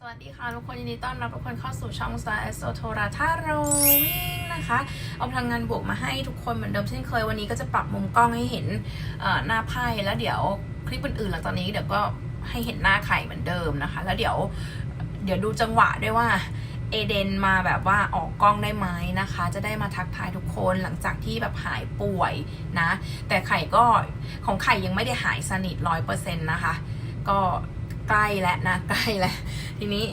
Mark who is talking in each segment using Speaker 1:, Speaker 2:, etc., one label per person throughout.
Speaker 1: สวัสดีค่ะทุกคนยินดีต้อนรับทุกคนเข้าสู่ช่อง Star a s t r o t o r a ท่าโรวิ่งนะคะ เอาพลังงานบวกมาให้ทุกคนเหมือนเดิมเช่นเคยวันนี้ก็จะปรับมุมกล้องให้เห็นหน้าไพ่แล้วเดี๋ยวคลิปอื่นๆหลังจากนี้เดี๋ยวก็ให้เห็นหน้าไข่เหมือนเดิมนะคะ แล้วเดี๋ยวเดี๋ยวดูจังหวะด้วยว่าเอเดนมาแบบว่าออกกล้องได้ไหมนะคะ จะได้มาทักทายทุกคนหลังจากที่แบบหายป่วยนะ แต่ไข่ก็ของไข่ยังไม่ได้หายสนิทร้อยเปอร์เซ็นต์นะคะ ก็ ใกล้แล้วนะใกล้แล้วทีนี้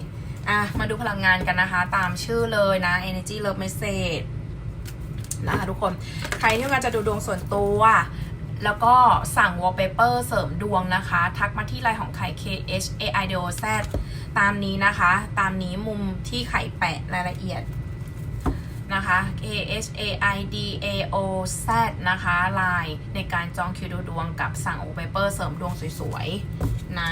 Speaker 1: อะมาดูพลังงานกันนะคะ ตามชื่อเลยนะ Energy Love Message นะคะทุกคนใครที่ต้องการจะดูดวงส่วนตัวแล้วก็สั่ง wallpaper เสริมดวงนะคะ ทักมาที่ไลน์ของไข่ K H A I D O Z ตามนี้นะคะ ตามนี้มุมที่ไข่แปะรายละเอียดนะคะ K H A I D A O Z นะคะไลน์ในการจองคิวดูดวงกับสั่ง wallpaper เสริมดวงสวยๆ นะ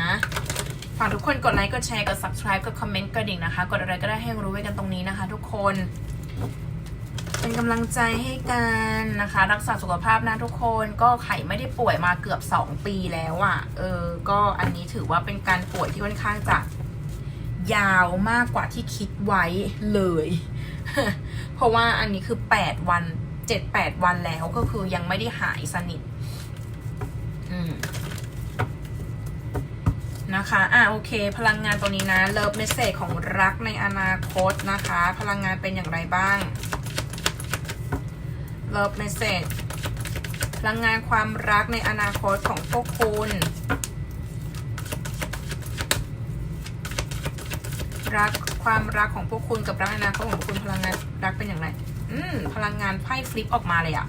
Speaker 1: ฝากทุกคนกดไลค์ กดแชร์ กด subscribe กดคอมเมนต์กระดิ่งนะคะ กดอะไรก็ได้ให้รู้ไว้กันตรงนี้นะคะ ทุกคน เป็นกำลังใจให้กันนะคะ รักษาสุขภาพนะทุกคน ก็ไข่ไม่ได้ป่วยมาเกือบ 2 ปีแล้วอะ่ะ เออ ก็อันนี้ถือว่าเป็นการป่วยที่ค่อนข้างจะยาวมากกว่าที่คิดไว้เลย เพราะว่าอันนี้คือ 8 วัน 7-8 วันแล้วก็คือยังไม่ได้หายสนิท อืม นะคะ อะโอเค พลังงานตัวนี้นะ เลิฟเมสเซจของรักในอนาคตนะคะ พลังงานเป็นอย่างไรบ้าง เลิฟเมสเซจพลังงานความรักในอนาคตของพวกคุณ รักความรักของพวกคุณกับรักในอนาคตของพวกคุณพลังงานรักเป็นอย่างไร อืม พลังงานไพ่ฟลิปออกมาเลยอะ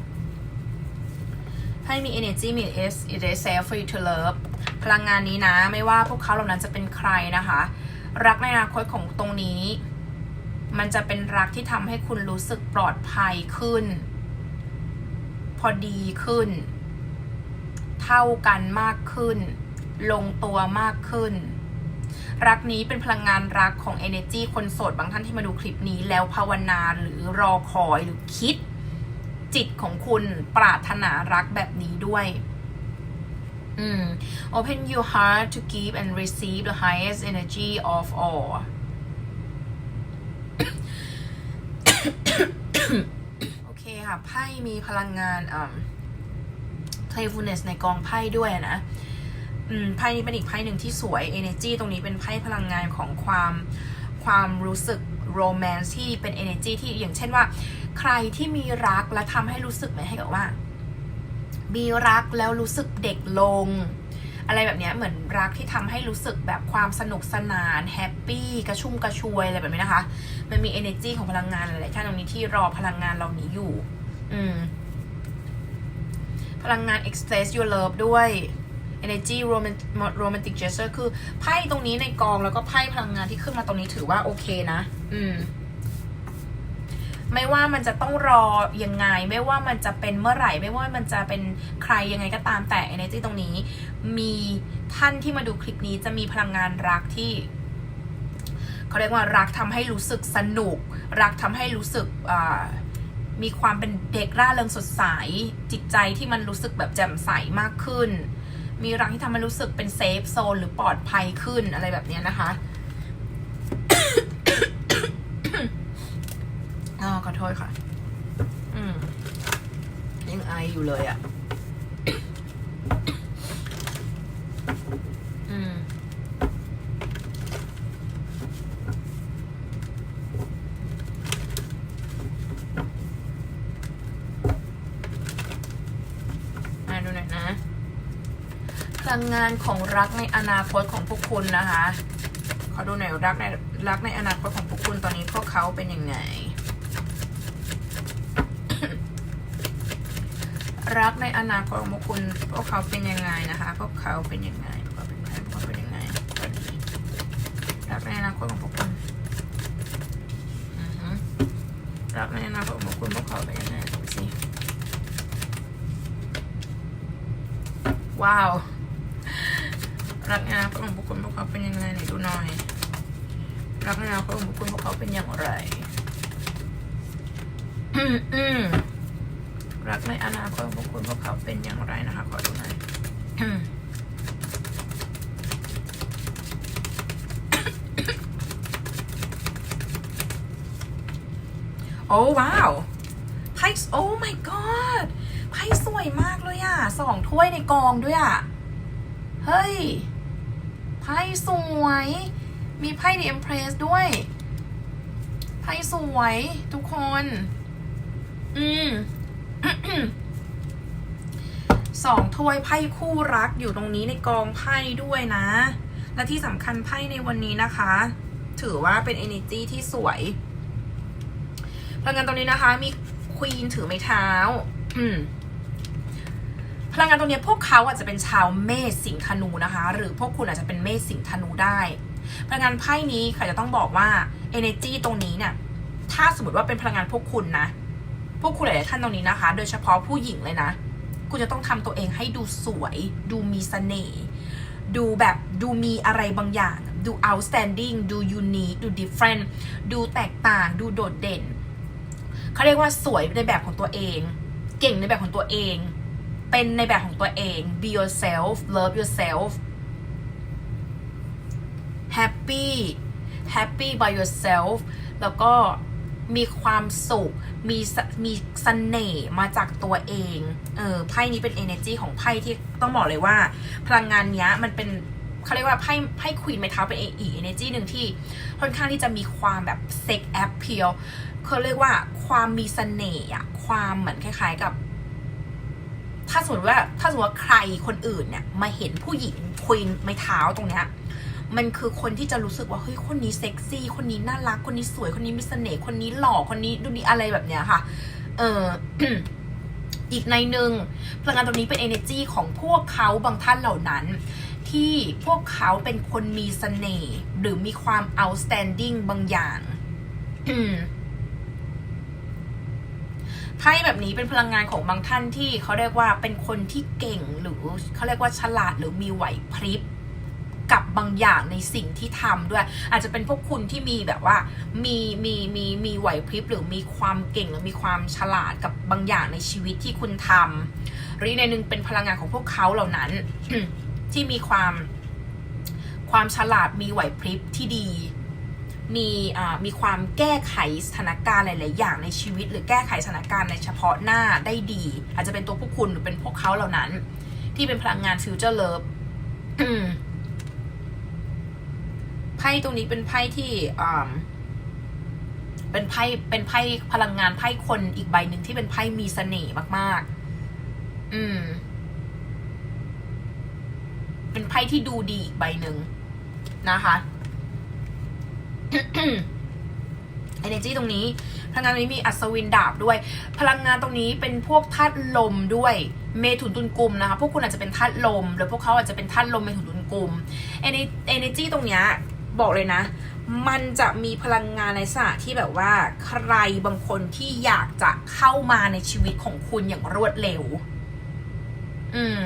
Speaker 1: ไพ่มี energy มี s it is safe for you to love พลังงานนี้นะ ไม่ว่าพวกเขาเหล่านั้นจะเป็นใครนะคะ รักในอนาคตของตรงนี้ มันจะเป็นรักที่ทำให้คุณรู้สึกปลอดภัยขึ้น พอดีขึ้น เท่ากันมากขึ้น ลงตัวมากขึ้น รักนี้เป็นพลังงานรักของ energy คนโสดบางท่านที่มาดูคลิปนี้แล้วภาวนาหรือรอคอยหรือคิดจิตของคุณปรารถนารักแบบนี้ด้วย open your heart to give and receive the highest energy of all โอเคค่ะ ไพ่มีพลังงานอ่า playfulness ในกองไพ่ด้วยนะอืมไพ่นี้เป็นอีกไพ่หนึ่งที่สวย energy ตรงนี้เป็นไพ่พลังงานของความความรู้สึก romance ที่เป็น energy ที่อย่างเช่นว่า ใครที่มีรักและทำให้รู้สึกเหมือนให้กับว่า มีรักแล้วรู้สึกเด็กลง อะไรแบบเนี้ยเหมือนรักที่ทำให้รู้สึกแบบความสนุกสนานแฮปปี้กระชุ่มกระชวยอะไรแบบนี้นะคะ มันมี energy ของพลังงานหลายท่านตรงนี้ที่รอพลังงานเหล่านี้อยู่ อืม พลังงาน express your love ด้วย energy romantic romantic gesture คือไพ่ตรงนี้ในกองแล้วก็ไพ่พลังงานที่ขึ้นมาตรงนี้ถือว่าโอเคนะ อืม ไม่ว่ามันจะต้องรอยังไง ไม่ว่ามันจะเป็นเมื่อไหร่ ไม่ว่ามันจะเป็นใครยังไงก็ตามแต่ energy ตรงนี้ มีท่านที่มาดูคลิปนี้จะมีพลังงานรักที่เขาเรียกว่ารักทำให้รู้สึกสนุก รักทำให้รู้สึกมีความเป็นเด็กร่าเริงสดใส จิตใจที่มันรู้สึกแบบแจ่มใสมากขึ้น มีรักที่ทำให้รู้สึกเป็นเซฟโซนหรือปลอดภัยขึ้นอะไรแบบนี้นะคะ อ๋อขอ โทษค่ะ อืมยังไออยู่เลยอะ่ะอืมมาดูหน่อยนะพลังงานของรักในอนาคตของพวกคุณนะคะ ขอดูหน่อยรักในรักในอนาคตของพวกคุณตอนนี้พวกเขาเป็นยังไง รักในอนาคตของพวกคุณพวกเขาเป็นยังไงนะคะพวกเขาเป็นยังไงพวกเขาเป็นใครพวกเขาเป็นยังไงรักในอนาคตของพวกคุณรักในอนาคตของพวกคุณพวกเขาเป็นยังไงดูสิว้าวรักในอนาคตของพวกคุณพวกเขาเป็นยังไงไหนดูหน่อยรักในอนาคตของพวกคุณพวกเขาเป็นอย่างไร อืมอืม รักในอนาคตของคุณพวกเขาเป็นอย่างไรนะคะ ขอดูหน่อยโอ้ว้าวไพ่โอ้ my god ไพ่สวยมากเลยอะสองถ้วยในกองด้วยอะ เฮ้ย ไพ่สวย มีไพ่ดีเอ็มเพรสด้วย ไพ่สวยทุกคน อืม สองถ้วยไพ่คู่รักอยู่ตรงนี้ในกองไพ่ด้วยนะ และที่สำคัญไพ่ในวันนี้นะคะ ถือว่าเป็น energy ที่สวยพลังงานตรงนี้นะคะ มีควีนถือไม้เท้า อืมพลังงานตรงนี้พวกเขาอาจจะเป็นชาวเมษสิงธนูนะคะ หรือพวกคุณอาจจะเป็นเมษสิงธนูได้ พลังงานไพ่นี้ค่ะจะต้องบอกว่า energy ตรงนี้เนี่ย ถ้าสมมติว่าเป็นพลังงานพวกคุณนะ วกคุณหลายๆท่านตรงนี้นะคะ โดยเฉพาะผู้หญิงเลยนะ คุณจะต้องทำตัวเองให้ดูสวย ดูมีเสน่ห์ดูแบบดูมีอะไรบางอย่าง ดู outstanding ดู unique ดู different ดูแตกต่าง ดูโดดเด่นเขาเรียกว่าสวยในแบบของตัวเอง เก่งในแบบของตัวเอง เป็นในแบบของตัวเอง be yourself love yourself happy happy by yourself แล้วก็มีความสุข มีมีเสน่ห์มาจากตัวเอง เออไพ่นี้เป็น energy ของไพ่ที่ต้องบอกเลยว่า พลังงานเนี้ยมันเป็นเขาเรียกว่าไพ่ไพ่ควีนไม้เท้าเป็นอีก energy หนึ่งที่ค่อนข้างที่จะมีความแบบ sex appeal เขาเรียกว่าความมีเสน่ห์อะความเหมือนคล้าย ๆกับ ถ้าสมมติว่าถ้าสมมติว่าใครคนอื่นเนี่ย มาเห็นผู้หญิงควีนไม้เท้าตรงเนี้ย มันคือคนที่จะรู้สึกว่าเฮ้ยคนนี้เซ็กซี่ คนนี้น่ารัก คนนี้สวย คนนี้มีเสน่ห์ คนนี้หล่อ คนนี้ดูดีอะไรแบบเนี้ยค่ะ เอออีกในหนึ่งพลังงานตรงนี้เป็น energy ของพวกเขาบางท่านเหล่านั้น ที่พวกเขาเป็นคนมีเสน่ห์หรือมีความ outstanding บางอย่างไพ่แบบนี้เป็นพลังงานของบางท่านที่เขาเรียกว่าเป็นคนที่เก่งหรือเขาเรียกว่าฉลาดหรือมีไหวพริบ กับบางอย่างในสิ่งที่ทำด้วย อาจจะเป็นพวกคุณที่มีแบบว่ามีมีมีมีไหวพริบหรือมีความเก่งหรือมีความฉลาดกับบางอย่างในชีวิตที่คุณทำหรือในหนึ่งเป็นพลังงานของพวกเขาเหล่านั้น ที่มีความความฉลาดมีไหวพริบที่ดีมีมีความแก้ไขสถานการณ์หลาย ๆ อย่างในชีวิต หรือแก้ไขสถานการณ์ในเฉพาะหน้าได้ดี อาจจะเป็นตัวพวกคุณหรือเป็นพวกเขาเหล่านั้น ที่เป็นพลังงานฟิวเจอร์เลิฟ พ่ตรงนี้เป็นไพ่ที่อ่าเป็นไพ่เป็นไพ่พลังงานไพ่คนอีกใบหนึ่งที่เป็นไพ่มีเสน่ห์มาก ๆ อืม เป็นไพ่ที่ดูดีอีกใบหนึ่งนะคะ energy ตรงนี้พลังงานตรงนี้มีอัศวินดาบด้วย พลังงานตรงนี้เป็นพวกธาตุลมด้วย เมถุนตุลกุมนะคะ พวกคุณอาจจะเป็นธาตุลม หรือพวกเขาอาจจะเป็นธาตุลมเมถุนตุลกุม Ener- energy ตรงเนี้ย บอกเลยนะ มันจะมีพลังงานในสถานที่แบบว่าใครบางคนที่อยากจะเข้ามาในชีวิตของคุณอย่างรวดเร็ว อืม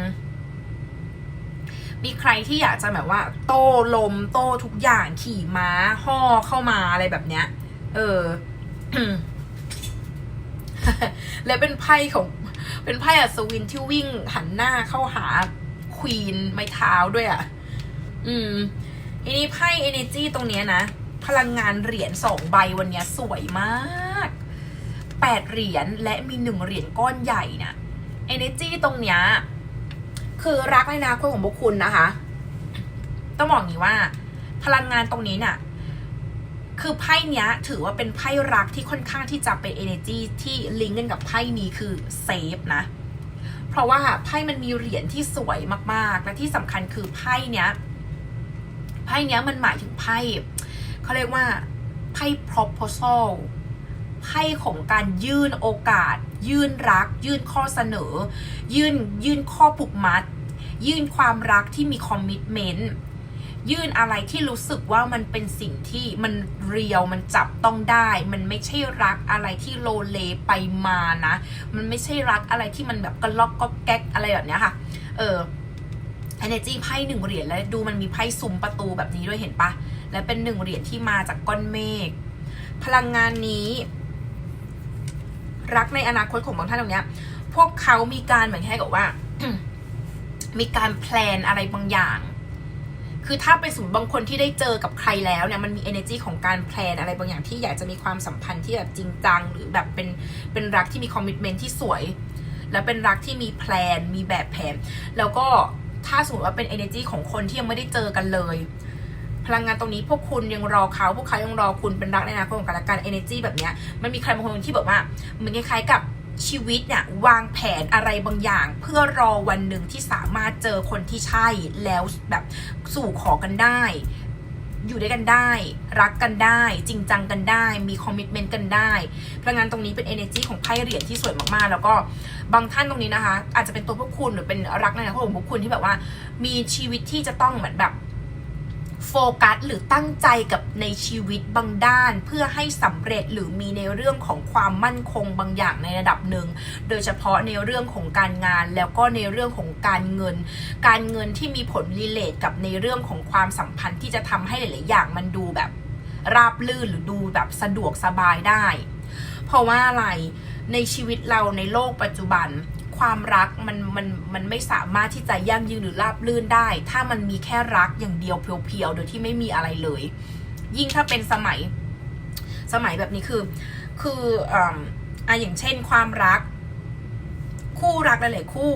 Speaker 1: มีใครที่อยากจะแบบว่า โต้ลม โต้ทุกอย่างขี่ม้า ห่อเข้ามาอะไรแบบเนี้ย เออแล้วเป็นไพ่ของ เป็นไพ่อัศวินที่วิ่งหันหน้าเข้าหาควีนไม้เท้าด้วยอะ อืม ทีนี้ไพ่ energy ตรงเนี้ยนะ พลังงานเหรียญสองใบวันนี้สวยมากแปดเหรียญและมีหนึ่งเหรียญก้อนใหญ่น่ะ energy ตรงเนี้ยคือรักในอนาคตของพวกคุณนะคะ ต้องบอกอย่างนี้ว่า พลังงานตรงนี้เนี่ยคือไพ่เนี้ย ถือว่าเป็นไพ่รักที่ค่อนข้างที่จะเป็น energy ที่ลิงก์กันกับไพ่นี้คือเซฟนะ เพราะว่าไพ่มันมีเหรียญที่สวยมากๆ และที่สำคัญคือไพ่เนี้ย ไพ่เนี้ยมันหมายถึงไพ่เขาเรียกว่าไพ่ proposal ไพ่ของการยื่นโอกาส ยื่นรัก ยื่นข้อเสนอ ยื่นยื่นข้อผูกมัด ยื่นความรักที่มีคอมมิ t เมนต์ยื่นอะไรที่รู้สึกว่ามันเป็นสิ่งที่มันเรียวมันจับต้องได้ มันไม่ใช่รักอะไรที่โลเลไปมานะ มันไม่ใช่รักอะไรที่มันแบบกระลอกก็แก๊กอะไรแบบเนี้ยค่ะ เออ energy ไพ่หนึ่งเหรียญแล้วดูมันมีไพ่ซุ้มประตูแบบนี้ด้วยเห็นปะและเป็นหนึ่งเหรียญที่มาจากก้อนเมฆพลังงานนี้ รักในอนาคตของบางท่านตรงเนี้ย พวกเขามีการเหมือนแค่กับว่า มีการแพลนอะไรบางอย่าง คือถ้าเป็นสมมติบางคนที่ได้เจอกับใครแล้วเนี่ยมันมี energy ของการแพลนอะไรบางอย่างที่อยากจะมีความสัมพันธ์ที่แบบจริงจัง หรือแบบเป็นเป็นรักที่มี commitment ที่สวย แล้วเป็นรักที่มีแพลนมีแบบแผน แล้วก็ ถ้าสมมติว่าเป็น energy ของคนที่ยังไม่ได้เจอกันเลย พลังงานตรงนี้พวกคุณยังรอเขาพวกเขายังรอคุณเป็นรักในอนาคตของกันและกัน energy แบบเนี้ยมันมีใครบางคนที่แบบว่าเหมือนคล้ายๆกับชีวิตเนี่ยวางแผนอะไรบางอย่าง เพื่อรอวันหนึ่งที่สามารถเจอคนที่ใช่แล้วแบบสู่ขอกันได้ อยู่ด้วยกันได้ รักกันได้ จริงจังกันได้ มีคอมมิชเมนต์กันได้พลังงานตรงนี้เป็น energy ของไพ่เหรียญที่สวยมากๆ แล้วก็บางท่านตรงนี้นะคะ อาจจะเป็นตัวพวกคุณหรือเป็นรักในอนาคตของพวกคุณที่แบบว่า มีชีวิตที่จะต้องเหมือนแบบ โฟกัสหรือตั้งใจกับในชีวิตบางด้าน เพื่อให้สำเร็จหรือมีในเรื่องของความมั่นคงบางอย่างในระดับหนึ่ง โดยเฉพาะในเรื่องของการงาน แล้วก็ในเรื่องของการเงิน การเงินที่มีผลรีเลทกับในเรื่องของความสัมพันธ์ที่จะทำให้หลาย ๆ อย่างมันดูแบบราบลื่นหรือดูแบบสะดวกสบายได้ เพราะว่าอะไรในชีวิตเราในโลกปัจจุบัน ความรักมันมันมันไม่สามารถที่จะยั่งยืนหรือราบลื่นได้ ถ้ามันมีแค่รักอย่างเดียวเพียวๆโดยที่ไม่มีอะไรเลย ยิ่งถ้าเป็นสมัยสมัยแบบนี้คือคืออ่าออย่างเช่นความรัก คู่รักหลายๆคู่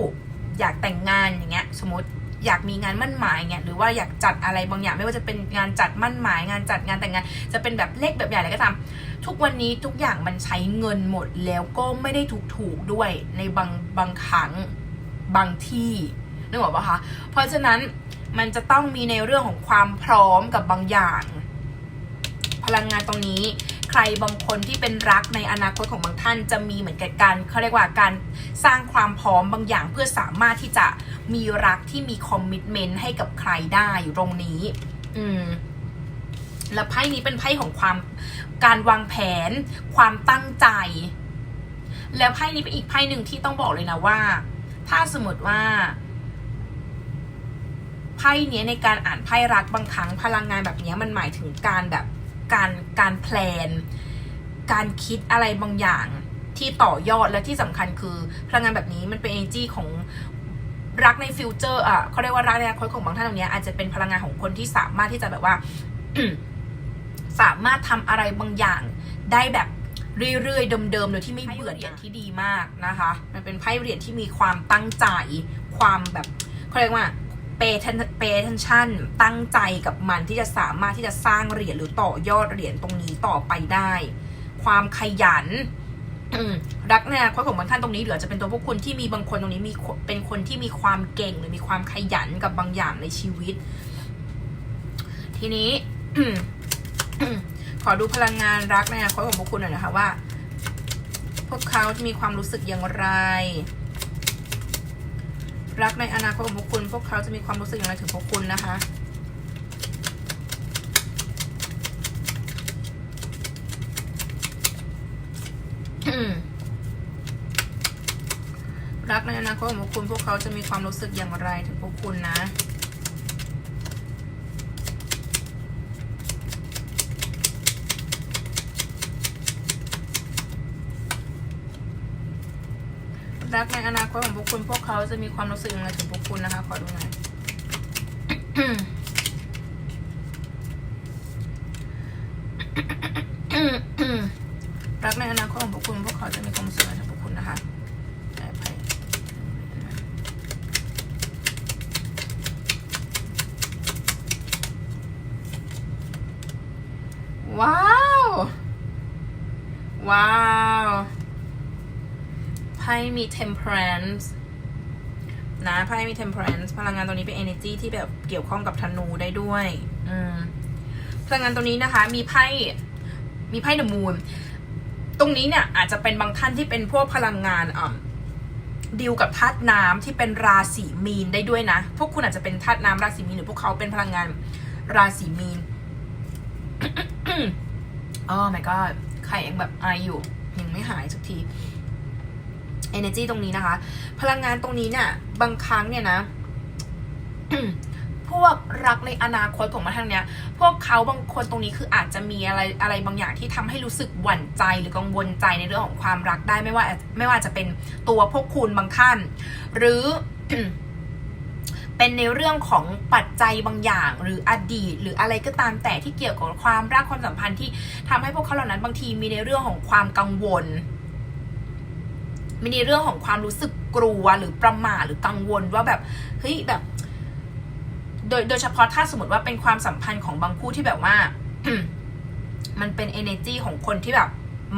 Speaker 1: อยากแต่งงานอย่างเงี้ย สมมติอยากมีงานมั่นหมายเงี้ยหรือว่าอยากจัดอะไรบางอย่างไม่ว่าจะเป็นงานจัดมั่นหมาย งานจัดงานแต่งงาน จะเป็นแบบเล็กแบบใหญ่อะไรก็ตาม ทุกวันนี้ทุกอย่างมันใช้เงินหมดแล้วก็ไม่ได้ถูกๆด้วยในบางบางครั้งบางที่นึกออกปะคะ เพราะฉะนั้นมันจะต้องมีในเรื่องของความพร้อมกับบางอย่าง พลังงานตรงนี้ ใครบางคนที่เป็นรักในอนาคตของบางท่านจะมีเหมือนกับการเขาเรียกว่าการสร้างความพร้อมบางอย่าง เพื่อสามารถที่จะมีรักที่มีคอมมิชเมนต์ให้กับใครได้อยู่ตรงนี้ อืม แล้วไพ่นี้เป็นไพ่ของความการวางแผน ความตั้งใจ แล้วไพ่นี้เป็นอีกไพ่หนึ่งที่ต้องบอกเลยนะว่า ถ้าสมมติว่าไพ่เนี้ยในการอ่านไพ่รักบางครั้งพลังงานแบบเนี้ยมันหมายถึงการแบบการการแพลน การคิดอะไรบางอย่างที่ต่อยอดและที่สำคัญคือพลังงานแบบนี้มันเป็น energy ของรักในฟิวเจอร์อะเขาเรียกว่ารักในอนาคตของบางท่านตรงเนี้ยอาจจะเป็นพลังงานของคนที่สามารถที่จะแบบว่า สามารถทำอะไรบางอย่างได้แบบเรื่อยๆเดิมๆโดยที่ไม่เบื่อเหรียญที่ดีมากนะคะ มันเป็นไพ่เหรียญที่มีความตั้งใจ ความแบบเขาเรียกว่าเปเทนเปเทนชั่นตั้งใจกับมันที่จะสามารถที่จะสร้างเหรียญหรือต่อยอดเหรียญตรงนี้ต่อไปได้ ความขยันรักในอนาคตของบางท่านตรงนี้หรืออาจจะเป็นตัวพวกคุณที่มีบางคนตรงนี้มีเป็นคนที่มีความเก่งหรือมีความขยันกับบางอย่างในชีวิต ทีนี้ ขอดูพลังงานรักในอนาคตของพวกคุณหน่อยนะคะว่า พวกเขามีความรู้สึกอย่างไร รักในอนาคตของพวกคุณ พวกเขาจะมีความรู้สึกอย่างไรถึงพวกคุณนะคะรักในอนาคตของพวกคุณ พวกเขาจะมีความรู้สึกอย่างไรถึงพวกคุณนะ รักในอนาคตของพวกคุณ พวกเขาจะมีความรู้สึกอย่างไรถึงพวกคุณนะคะ ขอดูหน่อยรักในอนาคตของพวกคุณ พวกเขาจะมีความรู้สึกอย่างไรถึงพวกคุณนะคะแต่ไว้าว ว้าว พ่มี temperance นะไพ่มี temperance พลังงานตรงนี้เป็น energy ที่แบบเกี่ยวข้องกับธนูได้ด้วย อืม พลังงานตรงนี้นะคะ มีไพ่ มีไพ่ the moon ตรงนี้เนี่ย อาจจะเป็นบางท่านที่เป็นพวกพลังงานอ่าดีลกับธาตุน้ำที่เป็นราศีมีนได้ด้วยนะ พวกคุณอาจจะเป็นธาตุน้ำราศีมีนหรือพวกเขาเป็นพลังงานราศีมีนอ๋อ my god ใครยังแบบไออยู่ ยังไม่หายสักที energy ตรงนี้นะคะ พลังงานตรงนี้เนี่ย บางครั้งเนี่ยนะ พวกรักในอนาคตของมาทางเนี้ย พวกเขาบางคนตรงนี้คืออาจจะมีอะไรอะไรบางอย่างที่ทำให้รู้สึกหวั่นใจหรือกังวลใจในเรื่องของความรักได้ไม่ว่า ไม่ว่าจะเป็นตัวพวกคุณบางท่าน หรือเป็เป็นในเรื่องของปัจจัยบางอย่าง หรืออดีต หรืออะไรก็ตามแต่ที่เกี่ยวกับความรักความสัมพันธ์ที่ทำให้พวกเขาเหล่านั้นบางทีมีในเรื่องของความกังวล มีในเรื่องของความรู้สึกกลัวหรือประหม่าหรือกังวลว่าแบบเฮ้ยแบบ โดยโดยเฉพาะถ้าสมมติว่าเป็นความสัมพันธ์ของบางคู่ที่แบบว่า มันเป็น energy ของคนที่แบบ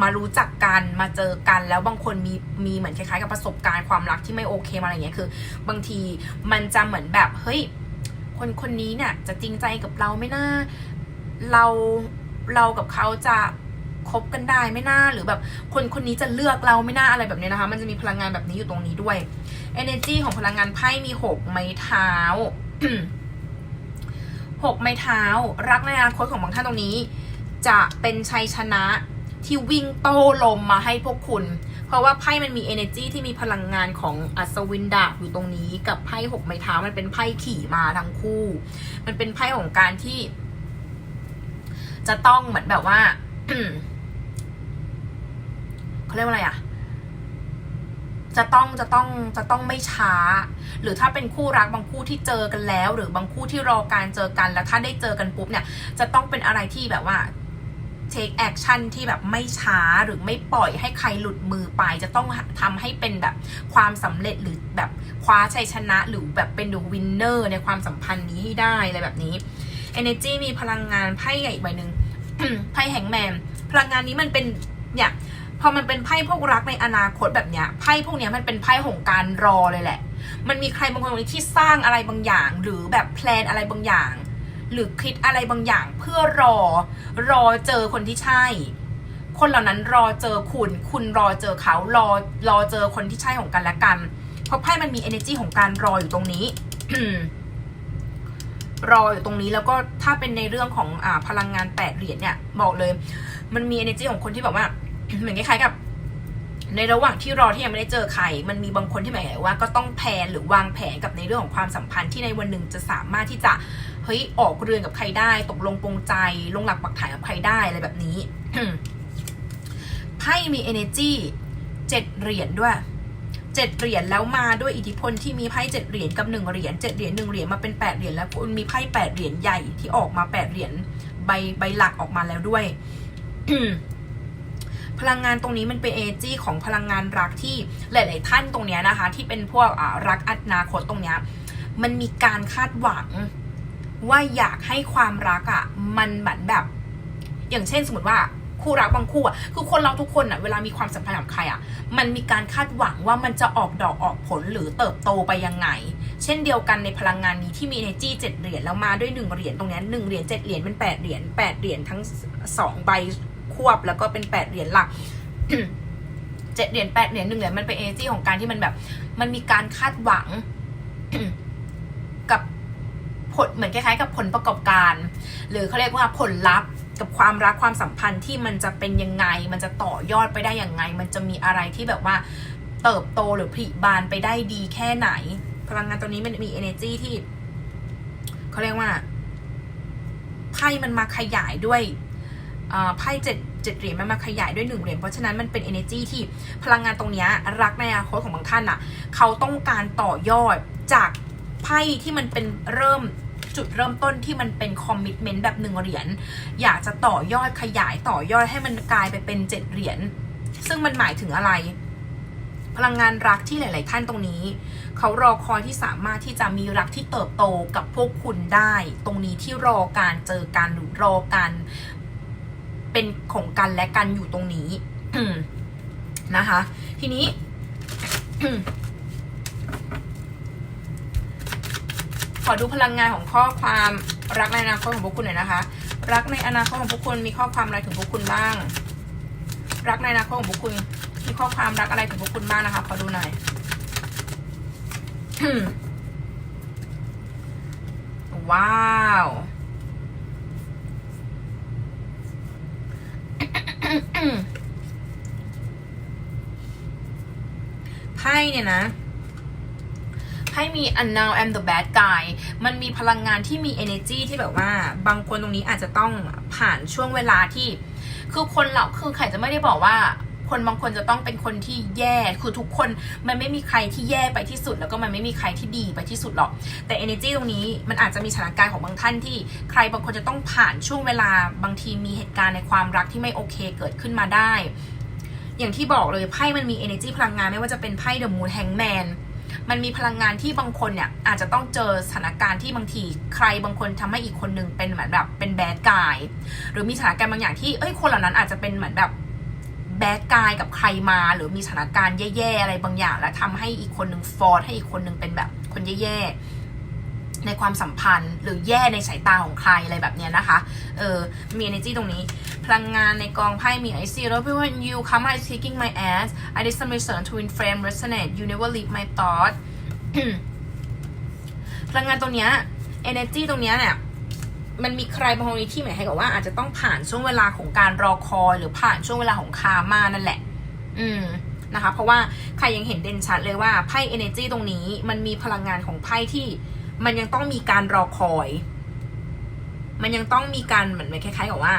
Speaker 1: มารู้จักกันมาเจอกันแล้วบางคนมีมีเหมือนคล้ายๆกับประสบการณ์ความรักที่ไม่โอเคมาอะไรเงี้ยคือ บางทีมันจะเหมือนแบบเฮ้ยคนคนนี้เนี่ยจะจริงใจกับเราไหม่น่าเราเรากับเขาจะ คบกันได้ไม่น่าหรือแบบคนคนนี้จะเลือกเราไม่น่าอะไรแบบนี้นะคะ มันจะมีพลังงานแบบนี้อยู่ตรงนี้ด้วย energy ของพลังงานไพ่มีหกไม้เท้าหกไม้เท้า รักในอนาคตของบางท่านตรงนี้ จะเป็นชัยชนะที่วิ่งโต้ลมมาให้พวกคุณ เพราะว่าไพ่มันมี energy ที่มีพลังงานของอัศวินดาบอยู่ตรงนี้ กับไพ่หกไม้เท้ามันเป็นไพ่ขี่มาทั้งคู่ มันเป็นไพ่ของการที่ จะต้องเหมือนแบบว่า เขาเรียกว่าอะไรอะจะต้องจะต้องจะต้องไม่ช้า หรือถ้าเป็นคู่รักบางคู่ที่เจอกันแล้ว หรือบางคู่ที่รอการเจอกันแล้วถ้าได้เจอกันปุ๊บเนี่ย จะต้องเป็นอะไรที่แบบว่า take action ที่แบบไม่ช้าหรือไม่ปล่อยให้ใครหลุดมือไป จะต้องทำให้เป็นแบบความสำเร็จหรือแบบคว้าชัยชนะหรือแบบเป็น the winner ในความสัมพันธ์นี้ให้ได้อะไรแบบนี้ energy มีพลังงานไพ่ใหญ่ใบหนึ่งไพ่แห่งแมนพลังงานนี้มันเป็นเนี่ย พอมันเป็นไพ่พวกรักในอนาคตแบบเนี้ยไพ่พวกเนี้ยมันเป็นไพ่ของการรอเลยแหละ มันมีใครบางคนที่สร้างอะไรบางอย่าง หรือแบบแพลนอะไรบางอย่าง หรือคิดอะไรบางอย่างเพื่อรอ รอเจอคนที่ใช่ คนเหล่านั้นรอเจอคุณ คุณรอเจอเขารอรอเจอคนที่ใช่ของกันและกัน เพราะไพ่มันมี energy ของการรออยู่ตรงนี้รออยู่ตรงนี้แล้วก็ถ้าเป็นในเรื่องของอ่าพลังงานแปดเหรียญเนี่ย บอกเลย มันมี energy ของคนที่แบบว่า เหมือนคล้ายๆกับ ในระหว่างที่รอที่ยังไม่ได้เจอใคร มันมีบางคนที่หมายว่าก็ต้องแพนหรือวางแผนกับในเรื่องของความสัมพันธ์ที่ในวันหนึ่งจะสามารถที่จะเฮ้ยออกเรือนกับใครได้ ตกลงปรงใจ ลงหลักปักฐานกับใครได้อะไรแบบนี้ไพ่มี energy เจ็ดเหรียญด้วยเจ็ดเหรียญแล้วมาด้วยอิทธิพลที่มีไพ่เจ็ดเหรียญกับหนึ่งเหรียญเจ็ดเหรียญหนึ่งเหรียญมาเป็นแปดเหรียญแล้วคุณมีไพ่แปดเหรียญใหญ่ที่ออกมาแปดเหรียญใบใบหลักออกมาแล้วด้วย พลังงานตรงนี้มันเป็นเอจีของพลังงานรักที่หลาย ๆ ท่านตรงเนี้ยนะคะ ที่เป็นพวกรักอนาคตตรงเนี้ยมันมีการคาดหวังว่าอยากให้ความรักอะ่ะมันเหมือนแบบ อย่างเช่นสมมติว่าคู่รักบางคู่อะ่ะคือคนเราทุกคนอะ่ะเวลามีความสัมพันธ์กับใครอะ่ะมันมีการคาดหวังว่ามันจะออกดอกออกผลหรือเติบโตไปยังไง เช่นเดียวกันในพลังงานนี้ที่มี energy เจ็ดเหรียญแล้วมาด้วยหนึ่งเหรียญตรงนี้หนึ่งเหรียญเจ็ดเหรียญเป็นแปดเหรียญแปดเหรียญทั้งสองใบ ควบแล้วก็เป็นแปดเหรียญหลักเจ็ดเหรียญแปดเหรียญหนึ่งเหรียญมันเป็นเอเนจีของการที่มันแบบ มันมีการคาดหวังกับผลเหมือนคล้ายๆ กับผลประกอบการ หรือเขาเรียกว่าผลลัพธ์กับความรักความสัมพันธ์ที่มันจะเป็นยังไง มันจะต่อยอดไปได้ยังไง มันจะมีอะไรที่แบบว่าเติบโตหรือผลิบานไปได้ดีแค่ไหน พลังงานตัวนี้มันมี energy ที่เขาเรียกว่าไพ่มันมาขยายด้วย ไพ่เจ็ดเจ็ดเหรียญมันมาขยายด้วยหนึ่งเหรียญเพราะฉะนั้นมันเป็น energy ที่พลังงานตรงนี้รักในอนาคตของบางท่านอะเขาต้องการต่อยอดจากไพ่ที่มันเป็นเริ่มจุดเริ่มต้นที่มันเป็นคอมมิชเมนต์แบบหนึ่งเหรียญอยากจะต่อยอดขยายต่อยอดให้มันกลายไปเป็นเจ็ดเหรียญซึ่งมันหมายถึงอะไร พลังงานรักที่หลาย ๆ ท่านตรงนี้ เขารอคอยที่สามารถที่จะมีรักที่เติบโตกับพวกคุณได้ ตรงนี้ที่รอการเจอกันหรือรอการ เป็นของกันและกันอยู่ตรงนี้นะคะ ทีนี้ขอดูพลังงานของข้อความรักในอนาคตของพวกคุณหน่อยนะคะ รักในอนาคตของพวกคุณมีข้อความอะไรถึงพวกคุณบ้าง รักในอนาคตของพวกคุณมีข้อความรักอะไรถึงพวกคุณบ้างนะคะขอดูหน่อยว้าว ไพ่เนี่ยนะไพ่มี and now I'm the bad guy มันมีพลังงานที่มี energy ที่แบบว่า บางคนตรงนี้อาจจะต้องผ่านช่วงเวลาที่ คือคนเราคือใครจะไม่ได้บอกว่า คนบางคนจะต้องเป็นคนที่แย่คือทุกคนมันไม่มีใครที่แย่ไปที่สุด แล้วก็มันไม่มีใครที่ดีไปที่สุดหรอก แต่ energy ตรงนี้มันอาจจะมีสถานการณ์ของบางท่านที่ใครบางคนจะต้องผ่านช่วงเวลาบางทีมีเหตุการณ์ในความรักที่ไม่โอเคเกิดขึ้นมาได้ อย่างที่บอกเลยไพ่มันมี energy พลังงานไม่ว่าจะเป็นไพ่ the moon hangman มันมีพลังงานที่บางคนเนี่ยอาจจะต้องเจอสถานการณ์ที่บางทีใครบางคนทำให้อีกคนนึงเป็นเหมือนแบบเป็นแบดกายหรือมีสถานการณ์บางอย่างที่เอ้ยคนเหล่านั้นอาจจะเป็นเหมือนแบบ แบดกายกับใครมาหรือมีสถานการณ์แย่ๆอะไรบางอย่าง แล้วทำให้อีกคนนึงฟอร์สให้อีกคนนึงเป็นแบบคนแย่ๆในความสัมพันธ์ หรือแย่ในสายตาของใครอะไรแบบเนี้ยนะคะ เออมี energy ตรงนี้ พลังงานในกองไพ่มี I see love you when you come I taking my ass I did some research to in frame resonate you never leave my thought พลังงานตรงเนี้ย energy ตรงเนี้ยเนี่ย มันมีใครบางคนที่หมายให้กับว่าอาจจะต้องผ่านช่วงเวลาของการรอคอย หรือผ่านช่วงเวลาของคามานั่นแหละ อืมนะคะ เพราะว่าใครยังเห็นเด่นชัดเลยว่าไพ่ energy ตรงนี้ มันมีพลังงานของไพ่ที่ มันยังต้องมีการรอคอย มันยังต้องมีการเหมือนคล้ายๆกับว่า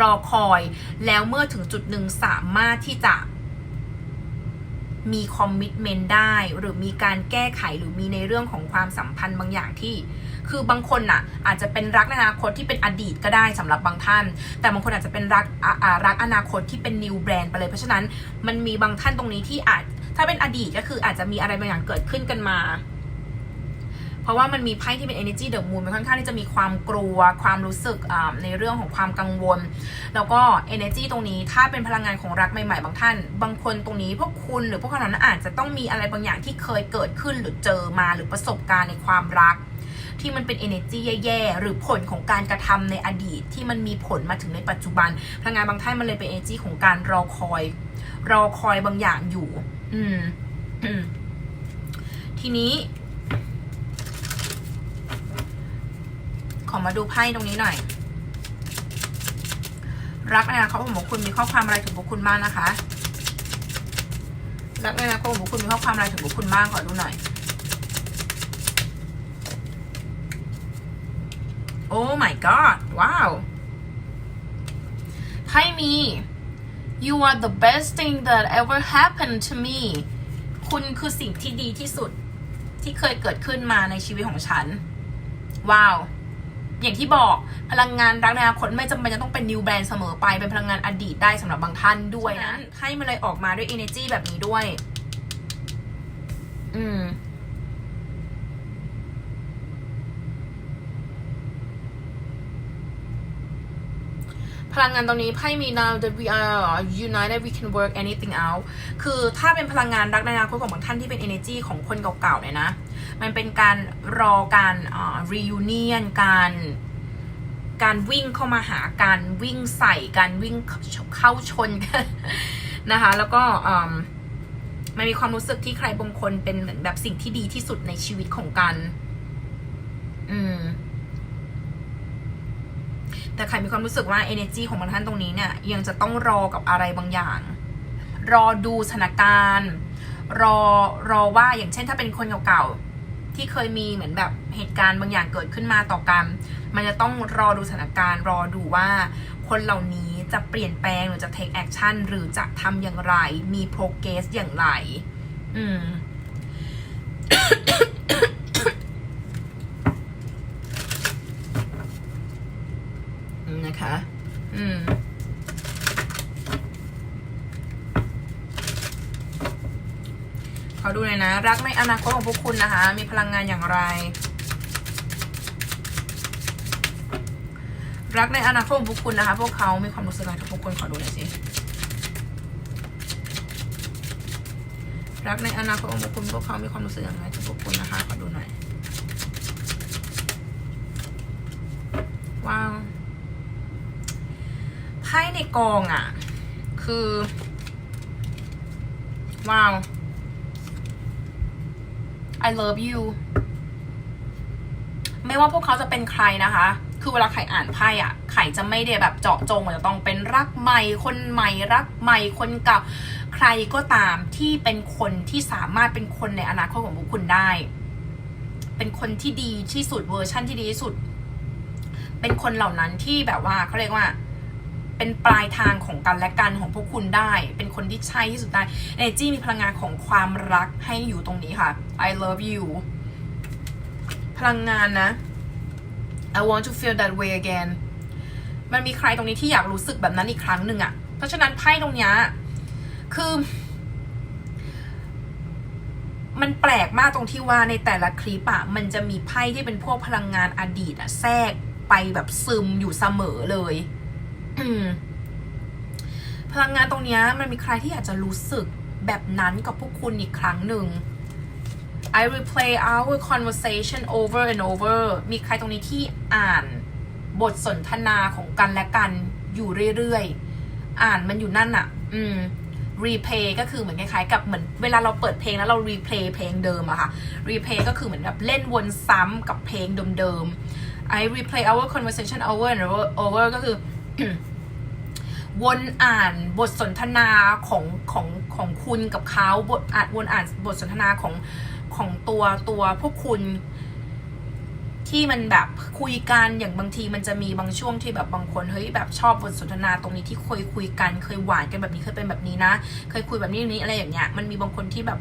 Speaker 1: รอคอย แล้วเมื่อถึงจุดหนึ่งสามารถที่จะมีคอมมิชเมนต์ได้ หรือมีการแก้ไขหรือมีในเรื่องของความสัมพันธ์บางอย่างที่ คือบางคนน่ะอาจจะเป็นรักในอนาคตที่เป็นอดีตก็ได้สำหรับบางท่าน แต่บางคนอาจจะเป็นรักรักอนาคตที่เป็นนิวแบรนด์ไปเลย เพราะฉะนั้นมันมีบางท่านตรงนี้ที่อาจถ้าเป็นอดีตก็คืออาจจะมีอะไรบางอย่างเกิดขึ้นกันมา เพราะว่ามันมีไพ่ที่เป็น energy the moon มันค่อนข้างที่จะมีความกลัว ความรู้สึกในเรื่องของความกังวล แล้วก็ energy ตรงนี้ถ้าเป็นพลังงานของรักใหม่ๆ บางท่าน บางคนตรงนี้พวกคุณหรือพวกเขานั้นอาจจะต้องมีอะไรบางอย่างที่เคยเกิดขึ้นหรือเจอมาหรือประสบการณ์ในความรัก ที่มันเป็น energy แย่ๆ หรือผลของการกระทำในอดีตที่มันมีผลมาถึงในปัจจุบันพลังงานบางท่านมันเลยเป็น energy ของการรอคอย รอคอยบางอย่างอยู่ อืมทีนี้ ขอมาดูไพ่ตรงนี้หน่อย รักในอนาคตของคุณมีข้อความอะไรถึงพวกคุณบ้างนะคะรักในอนาคตของคุณมีข้อความอะไรถึงพวกคุณบ้างขอดูหน่อย โอ้ my god ว้าวไพ่มี you are the best thing that ever happened to me คุณคือสิ่งที่ดีที่สุดที่เคยเกิดขึ้นมาในชีวิตของฉัน ว้าว อย่างที่บอกพลังงานรักในอนาคตไม่จำเป็นจะต้องเป็นนิวแบรนด์เสมอไป เป็นพลังงานอดีตได้สำหรับบางท่านด้วยนะให้มันเลยออกมาด้วย energy แบบนี้ด้วย อืม พลังงานตรงนี้ไพ่มี now that we are united we can work anything out คือถ้าเป็นพลังงานรักในอนาคตของบางท่านที่เป็น energy ของคนเก่าๆเนี่ยนะ มันเป็นการรอการ reunion การการวิ่งเข้ามาหาการวิ่งใส่การวิ่งเข้าชนกันนะคะ แล้วก็อืมมันมีความรู้สึกที่ใครบางคนเป็นเหมือนแบบสิ่งที่ดีที่สุดในชีวิตของกัน อืม แต่ใครมีความรู้สึกว่า energy ของบางท่านตรงนี้เนี่ย ยังจะต้องรอกับอะไรบางอย่าง รอดูสถานการณ์ รอรอว่าอย่างเช่นถ้าเป็นคนเก่าๆที่เคยมีเหมือนแบบเหตุการณ์บางอย่างเกิดขึ้นมาต่อกัน มันจะต้องรอดูสถานการณ์ รอดูว่าคนเหล่านี้จะเปลี่ยนแปลงหรือจะ take action หรือจะทำอย่างไร มี progress อย่างไร อืม นะคะ อืม ขอ ดูหน่อยนะ รักในอนาคตของพวกคุณนะคะ มีพลังงานอย่างไร รักในอนาคตของพวกคุณนะคะ พวกเขามีความรู้สึกอะไรกับพวกคุณขอดูหน่อยสิรักในอนาคตของพวกคุณพวกเขามีความรู้สึกอย่างไรกับพวกคุณนะคะขอดูหน่อยว้าวไพ่ในกองอะ คือ ว้าว I love you ไม่ว่าพวกเขาจะเป็นใครนะคะ คือเวลาใครอ่านไพ่อะไข่จะไม่ได้แบบเจาะจงว่าจะต้องเป็นรักใหม่ คนใหม่รักใหม่คนเก่าใครก็ตามที่เป็นคนที่สามารถเป็นคนในอนาคตของพวกคุณได้ เป็นคนที่ดีที่สุดเวอร์ชั่นที่ดีที่สุด เป็นคนเหล่านั้นที่แบบว่าเขาเรียกว่า เป็นปลายทางของกันและกันของพวกคุณได้ เป็นคนที่ใช่ที่สุดได้ energy มีพลังงานของความรักให้อยู่ตรงนี้ค่ะ I love you พลังงานนะ I want to feel that way again มันมีใครตรงนี้ที่อยากรู้สึกแบบนั้นอีกครั้งหนึ่งอะเพราะฉะนั้นไพ่ตรงนี้คือ มันแปลกมากตรงที่ว่าในแต่ละคลิปอะมันจะมีไพ่ที่เป็นพวกพลังงานอดีตอะแทรกไปแบบซึมอยู่เสมอเลย พลังงานตรงนี้มันมีใครที่อยากจะรู้สึกแบบนั้นกับพวกคุณอีกครั้งหนึ่ง I replay our conversation over and over มีใครตรงนี้ที่อ่านบทสนทนาของกันและกันอยู่เรื่อยๆ อ่านมันอยู่นั่นอะอืม replay ก็คือเหมือนคล้ายๆกับเหมือนเวลาเราเปิดเพลงแล้วเรา replay เพลงเดิมอะค่ะ replay ก็คือเหมือนแบบเล่นวนซ้ำกับเพลงเดิมๆ I replay our conversation over and over ก็คือ วนอ่านบทสนทนาของของของคุณกับเขาบทอ่านวนอ่านบทสนทนาของของตัวตัวพวกคุณ ที่มันแบบคุยกันอย่างบางทีมันจะมีบางช่วงที่แบบบางคนเฮ้ยแบบชอบบทสนทนาตรงนี้ที่เคยคุยกัน เคยหวานกันแบบนี้เคยเป็นแบบนี้นะ เคยคุยแบบนี้นี้อะไรอย่างเงี้ยมันมีบางคนที่แบบ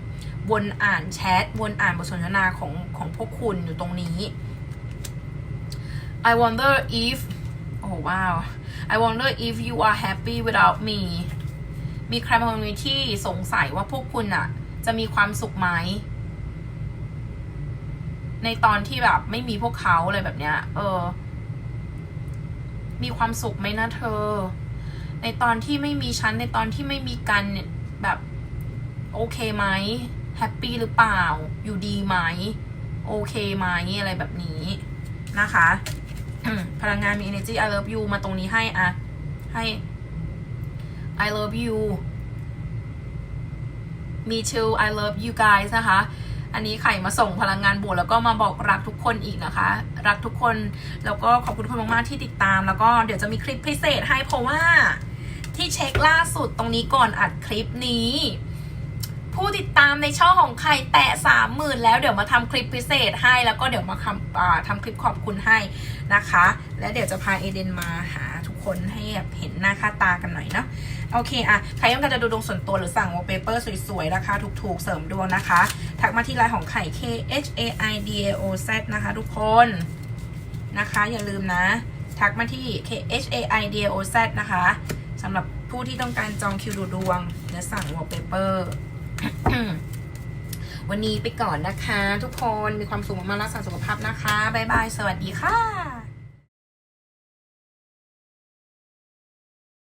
Speaker 1: วนอ่านแชทวนอ่านบทสนทนาของของพวกคุณอยู่ตรงนี้ I wonder if โอ้ว้าว I wonder if you are happy without me มีใครบางคนที่สงสัยว่าพวกคุณอะจะมีความสุขไหม ในตอนที่แบบไม่มีพวกเขาอะไรแบบเนี้ย เออ มีความสุขไหมนะเธอ ในตอนที่ไม่มีฉันในตอนที่ไม่มีกันแบบโอเคไหมแฮปปี้หรือเปล่า อยู่ดีไหม โอเคไหมอะไรแบบนี้นะคะ พลังงานมี energy I love you มาตรงนี้ให้อะให้ I love you me too I love you guys นะคะ อันนี้ไข่มาส่งพลังงานบวกแล้วก็มาบอกรักทุกคนอีกนะคะ รักทุกคน แล้วก็ขอบคุณทุกคนมากๆที่ติดตาม แล้วก็เดี๋ยวจะมีคลิปพิเศษให้เพราะว่าที่เช็คล่าสุดตรงนี้ก่อนอัดคลิปนี้ ผู้ติดตามในช่องของใครแตะสามหมื่นแล้วเดี๋ยวมาทำคลิปพิเศษให้แล้วก็เดี๋ยวมาทำาทำคลิปขอบคุณให้นะคะ และเดี๋ยวจะพาเอเดนมาหาทุกคนให้แบบเห็นหน้าค่าตากันหน่อยเนาะโอเคอะใครต้องการจะดูดวงส่วนตัวหรือสั่งวอลเปเปอร์สวยๆ ราคาถูกๆ เสริมดวงนะคะ ทักมาที่ไลน์ของไข่ K H A I D A O Z นะคะทุกคนนะคะ อย่าลืมนะ ทักมาที่ K H A I D A O Z นะคะสำหรับผู้ที่ต้องการจองคิวดูดวงและสั่งวอลเปเปอร์ วันนี้ไปก่อนนะคะ ทุกคนมีความสุขมากๆรักษาสุขภาพนะคะ บ๊ายบาย สวัสดีค่ะ